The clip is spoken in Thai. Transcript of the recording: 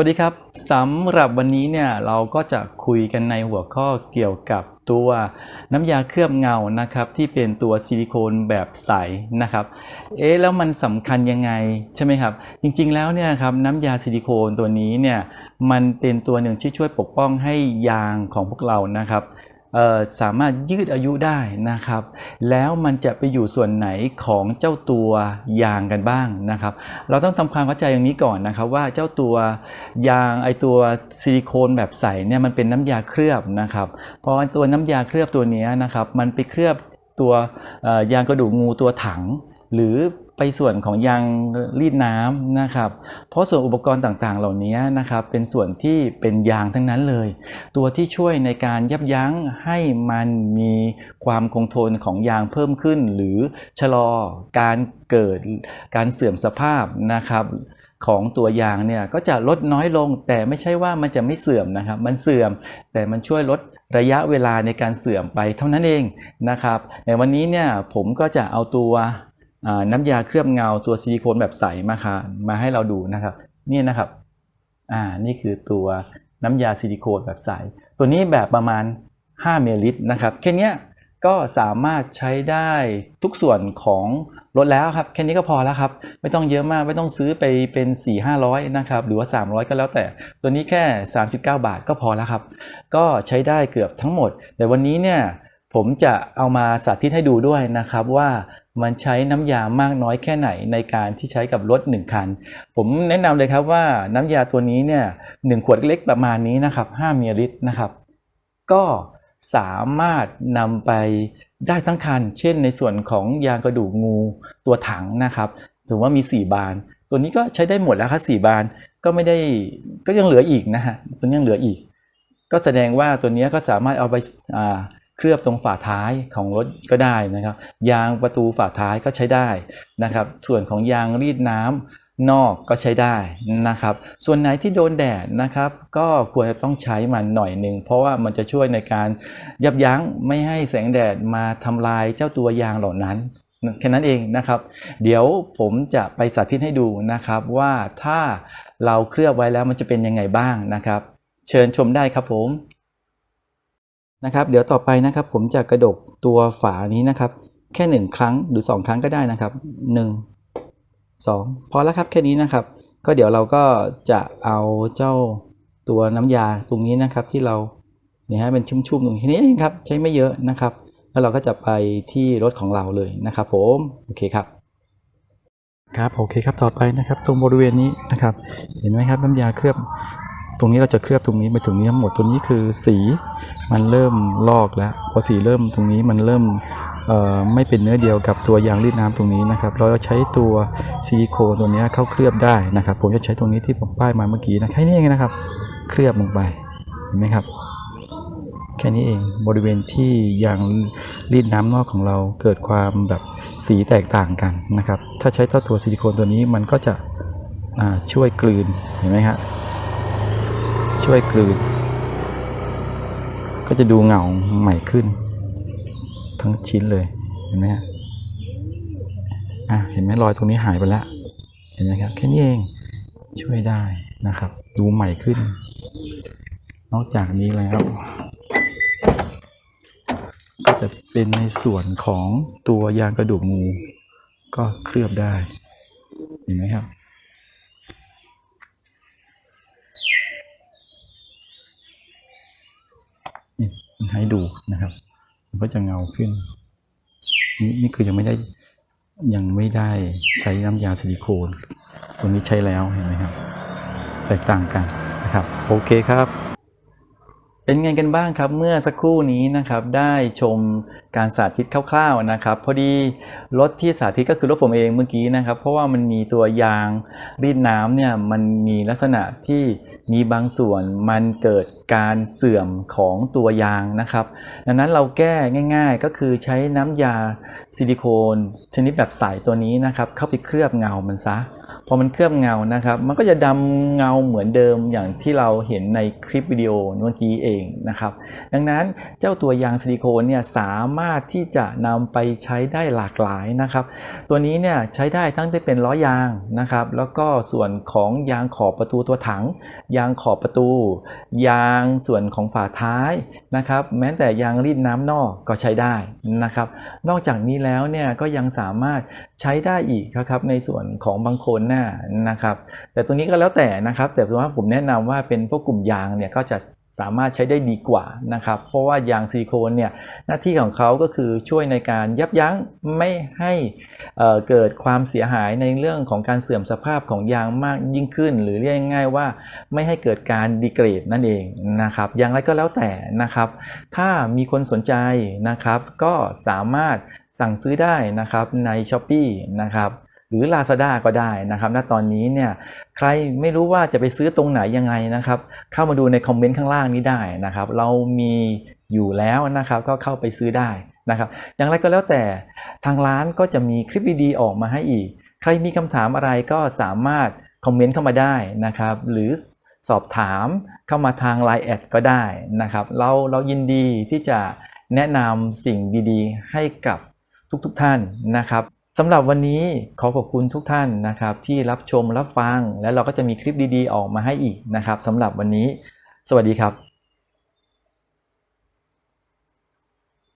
วัสดีครับสำหรับวันนี้เนี่ยเราก็จะคุยกันในหัวข้อเกี่ยวกับตัวน้ำยาเคลือบเงานะครับที่เป็นตัวซิลิโคนแบบใสนะครับเอ๊ะแล้วมันสำคัญยังไงใช่ไหมครับ จริงๆแล้วเนี่ยครับน้ำยาซิลิโคนตัวนี้เนี่ยมันเป็นตัวหนึ่งที่ช่วยปกป้องให้ยางของพวกเรานะครับ สามารถยืดอายุได้นะครับ แล้วมันจะไปอยู่ส่วนไหนของเจ้าตัวยางกันบ้างนะครับ เราต้องทำความเข้าใจอย่างนี้ก่อนนะครับ ว่าเจ้าตัวยางไอตัวซิลิโคนแบบใสเนี่ยมันเป็นน้ำยาเคลือบนะครับเพราะตัวน้ำยาเคลือบตัวนี้นะครับ มันไปเคลือบตัวยางกระดูกงูตัวถัง หรือ ไปส่วนของยางรีดน้ำนะครับ เพราะส่วนอุปกรณ์ต่างๆ เหล่านี้นะครับ เป็นส่วนที่เป็นยางทั้งนั้นเลย ตัวที่ช่วยในการยับยั้งให้มันมีความคงทนของยางเพิ่มขึ้น หรือชะลอการเกิดการเสื่อมสภาพนะครับของตัวยางเนี่ยก็จะลดน้อยลง แต่ไม่ใช่ว่ามันจะไม่เสื่อมนะครับ มันเสื่อมแต่มันช่วยลดระยะเวลาในการเสื่อมไปเท่านั้นเองนะครับในวันนี้เนี่ยผมก็จะเอาตัว น้ำยาเคลือบเงาตัวซิลิโคนแบบใสมาค่ะมาให้เราดูนะครับนี่นะครับอ่านี่คือตัวน้ำยาซิลิโคนแบบใส ตัวนี้แบบประมาณ 5 มิลลิลิตรนะครับแค่นี้ก็สามารถใช้ได้ทุกส่วนของรถแล้วครับแค่นี้ก็พอแล้วครับ ไม่ต้องเยอะมากไม่ต้องซื้อไปเป็น 4 500นะครับหรือว่า 300 ก็แล้วแต่ ตัวนี้แค่ 39 บาทก็พอแล้วครับ ก็ใช้ได้เกือบทั้งหมด แต่วันนี้เนี่ยผมจะเอามาสาธิตให้ดูด้วยนะครับว่า มันใช้น้ำยามากน้อยแค่ไหนในการที่ใช้กับรถ 1 คัน ผมแนะนำเลยครับว่าน้ำยาตัวนี้เนี่ยหนึ่งขวดเล็กประมาณนี้นะครับ5มิลลิลิตรนะครับ ก็สามารถนำไปได้ทั้งคัน เช่นในส่วนของยางกระดูกงูตัวถังนะครับถือว่ามี 4 บาน ตัวนี้ก็ใช้ได้หมดแล้วครับ4บานก็ไม่ได้ก็ยังเหลืออีกนะฮะตัวนี้ยังเหลืออีก ก็แสดงว่าตัวนี้ก็สามารถเอาไปอ่า เคลือบตรงฝาท้ายของรถก็ได้นะครับ ยางประตูฝาท้ายก็ใช้ได้นะครับ ส่วนของยางรีดน้ำนอกก็ใช้ได้นะครับ ส่วนไหนที่โดนแดดนะครับ ก็ควรจะต้องใช้มันหน่อยหนึ่ง เพราะว่ามันจะช่วยในการยับยั้งไม่ให้แสงแดดมาทำลายเจ้าตัวยางเหล่านั้นแค่นั้นเองนะครับ เดี๋ยวผมจะไปสาธิตให้ดูนะครับว่าถ้าเราเคลือบไว้แล้วมันจะเป็นยังไงบ้างนะครับ เชิญชมได้ครับผม นะครับ เดี๋ยวต่อไปนะครับ ผมจะกระดกตัวฝานี้นะครับ แค่หนึ่งครั้งหรือสองครั้งก็ได้นะครับหนึ่งสองพอแล้วครับแค่นี้นะครับ ก็เดี๋ยวเราก็จะเอาเจ้าตัวน้ำยาตรงนี้นะครับที่เราเนี่ยฮะเป็นชุ่มๆตรงนี้แค่นี้เองครับใช้ไม่เยอะนะครับ แล้วเราก็จะไปที่รถของเราเลยนะครับผมโอเคครับครับโอเคครับต่อไปนะครับ ตรงบริเวณนี้นะครับ เห็นไหมครับน้ำยาเคลือบ ตรงนี้เราจะเคลือบตรงนี้ไปถึงนี้ทั้งหมด ตัวนี้คือสีมันเริ่มลอกแล้ว พอสีเริ่มตรงนี้มันเริ่มไม่เป็นเนื้อเดียวกับตัวยางรีดน้ำตรงนี้นะครับ เราจะใช้ตัวซิลิโคนตัวนี้เข้าเคลือบได้นะครับ ผมจะใช้ตรงนี้ที่ผมป้ายมาเมื่อกี้นะแค่นี้เองนะครับ เคลือบลงไปเห็นไหมครับ แค่นี้เองบริเวณที่ยางรีดน้ำนอกของเราเกิดความแบบสีแตกต่างกันนะครับ ถ้าใช้เท่าตัวซิลิโคนตัวนี้มันก็จะช่วยกลืนเห็นไหมครับ ช่วยกลืน ก็จะดูเงาใหม่ขึ้น ทั้งชิ้นเลย เห็นไหมฮะอะเห็นไหมรอยตรงนี้หายไปแล้ว เห็นไหมครับ แค่นี้เองช่วยได้นะครับ ดูใหม่ขึ้น นอกจากนี้แล้ว ก็จะเป็นในส่วนของตัวยางกระดูกงู ก็เคลือบได้ เห็นไหมครับ นี่ให้ดูนะครับ มันก็จะเงาขึ้น นี่นี่คือยังไม่ได้ยังไม่ได้ใช้น้ำยาซิลิโคน ตัวนี้ใช้แล้วเห็นไหมครับ แตกต่างกันนะครับ โอเคครับ เป็นไงกันบ้างครับ เมื่อสักครู่นี้นะครับได้ชมการสาธิตคร่าวๆนะครับ พอดีรถที่สาธิตก็คือรถผมเองเมื่อกี้นะครับ เพราะว่ามันมีตัวยางรีดน้ำเนี่ยมันมีลักษณะที่มีบางส่วนมันเกิดการเสื่อมของตัวยางนะครับ ดังนั้นเราแก้ง่าย ๆ ก็คือใช้น้ำยาซิลิโคนชนิดแบบใสตัวนี้นะครับ เข้าไปเคลือบเงามันซะ พอมันเคลือบเงานะครับ มันก็จะดำเงาเหมือนเดิมอย่างที่เราเห็นในคลิปวิดีโอเมื่อกี้เองนะครับ ดังนั้นเจ้าตัวยางซิลิโคนเนี่ยสามารถที่จะนำไปใช้ได้หลากหลายนะครับ ตัวนี้เนี่ยใช้ได้ทั้งที่เป็นล้อยางนะครับ แล้วก็ส่วนของยางขอบประตูตัวถัง ยางขอบประตู ยางส่วนของฝาท้ายนะครับ แม้แต่ยางรีดน้ำนอกก็ใช้ได้นะครับ นอกจากนี้แล้วเนี่ยก็ยังสามารถใช้ได้อีกนะครับในส่วนของบางคนน่ะนะครับแต่ตัวนี้ก็แล้วแต่นะครับ แต่ว่าผมแนะนำว่าเป็นพวกกลุ่มยางเนี่ยก็จะสามารถใช้ได้ดีกว่านะครับ เพราะว่ายางซิลิโคนเนี่ยหน้าที่ของเขาก็คือช่วยในการยับยั้งไม่ให้เกิดความเสียหายในเรื่องของการเสื่อมสภาพของยางมากยิ่งขึ้น หรือเรียกง่ายๆว่าไม่ให้เกิดการดีเกรดนั่นเองนะครับอย่างไรก็แล้วแต่นะครับ ถ้ามีคนสนใจนะครับ ก็สามารถสั่งซื้อได้นะครับใน s h อ p e e นะครับ หรือ Lazada ก็ได้นะครับ ณ ตอนนี้เนี่ยใครไม่รู้ว่าจะไปซื้อตรงไหนยังไงนะครับ เข้ามาดูในคอมเมนต์ข้างล่างนี้ได้นะครับ เรามีอยู่แล้วนะครับ ก็เข้าไปซื้อได้นะครับ อย่างไรก็แล้วแต่ทางร้านก็จะมีคลิปดีๆออกมาให้อีก ใครมีคำถามอะไรก็สามารถคอมเมนต์เข้ามาได้นะครับ หรือสอบถามเข้ามาทาง Line แอดก็ได้นะครับ เราเรายินดีที่จะแนะนำสิ่งดีๆ ให้กับทุกๆท่านนะครับ สำหรับวันนี้ขอขอบคุณทุกท่านนะครับ ที่รับชมรับฟัง และเราก็จะมีคลิปดีๆ ออกมาให้อีกนะครับสำหรับวันนี้ สวัสดีครับ